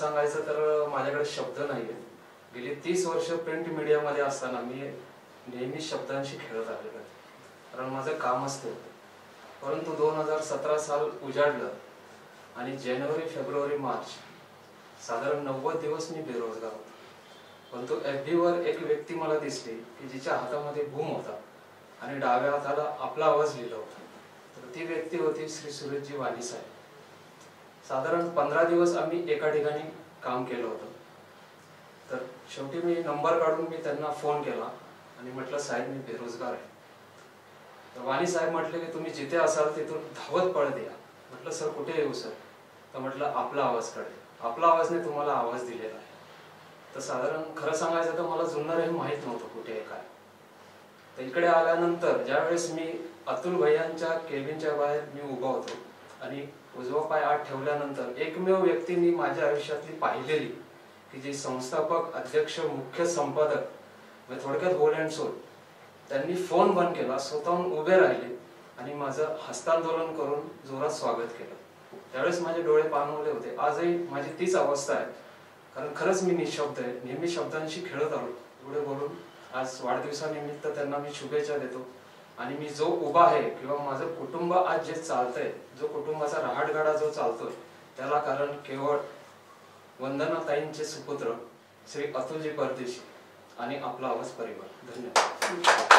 सांगायचं तर माझ्याकडे शब्द नाहीये. गेली तीस वर्ष प्रिंट मीडियामध्ये असताना मी नेहमी शब्दांशी खेळत आलेलो आहे. कारण माझं कामच ते होतं. परंतु दोन हजार सतरा साल उजाडलं आणि जानेवारी फेब्रुवारी मार्च साधारण नव्वद दिवस मी बेरोजगार होतो. परंतु एफ वर एक व्यक्ती मला दिसली की जिच्या हातामध्ये बूम होता आणि डाव्या हाताला आपला आवाज लिहिला होता. तर ती व्यक्ती होती श्री सुरेशजी वाणी साहेब. साधारण पंधरा दिवस आम्ही एका ठिकाणी काम केलं होतं. तर शेवटी मी नंबर काढून मी त्यांना फोन केला आणि म्हटलं साहेब मी बेरोजगार आहे. तर वाणी साहेब म्हटले की तुम्ही जिथे असाल तिथून धावत पळत या म्हटलं सर कुठे येऊ सर? तर म्हटलं आपला आवाजकडे आपला आवाजने तुम्हाला आवाज दिलेला आहे. तर साधारण खरं सांगायचं तर मला जुन्नर हे माहीत नव्हतं कुठे आहे काय. तर इकडे आल्यानंतर ज्यावेळेस मी अतुल भैयांच्या केबिनच्या बाहेर मी उभा होतो आणि उजवा पाय आत ठेवल्यानंतर एकमेव व्यक्ती मी माझ्या आयुष्यातली पाहिलेली. की जी संस्थापक अध्यक्ष मुख्य संपादक म्हणजे थोडक्यात होल अँड सोल त्यांनी फोन बंद केला स्वतःहून उभे राहिले आणि माझं हस्तांदोलन करून जोरात स्वागत केलं. त्यावेळेस माझे डोळे पाणवले होते. आजही माझी तीच अवस्था आहे. कारण खरंच मी निशब्द आहे. नेहमी शब्दांशी खेळत आलो. एवढे बोलून आज वाढदिवसानिमित्त त्यांना मी शुभेच्छा देतो. आणि मी जो उभा आहे किंवा माझं कुटुंब आज जे चालतंय जो कुटुंबाचा राहाटगाडा जो चालतोय त्याला कारण केवळ वंदनाताईंचे सुपुत्र श्री अतुलजी परदेशी आणि आपला आवाज परिवार. धन्यवाद.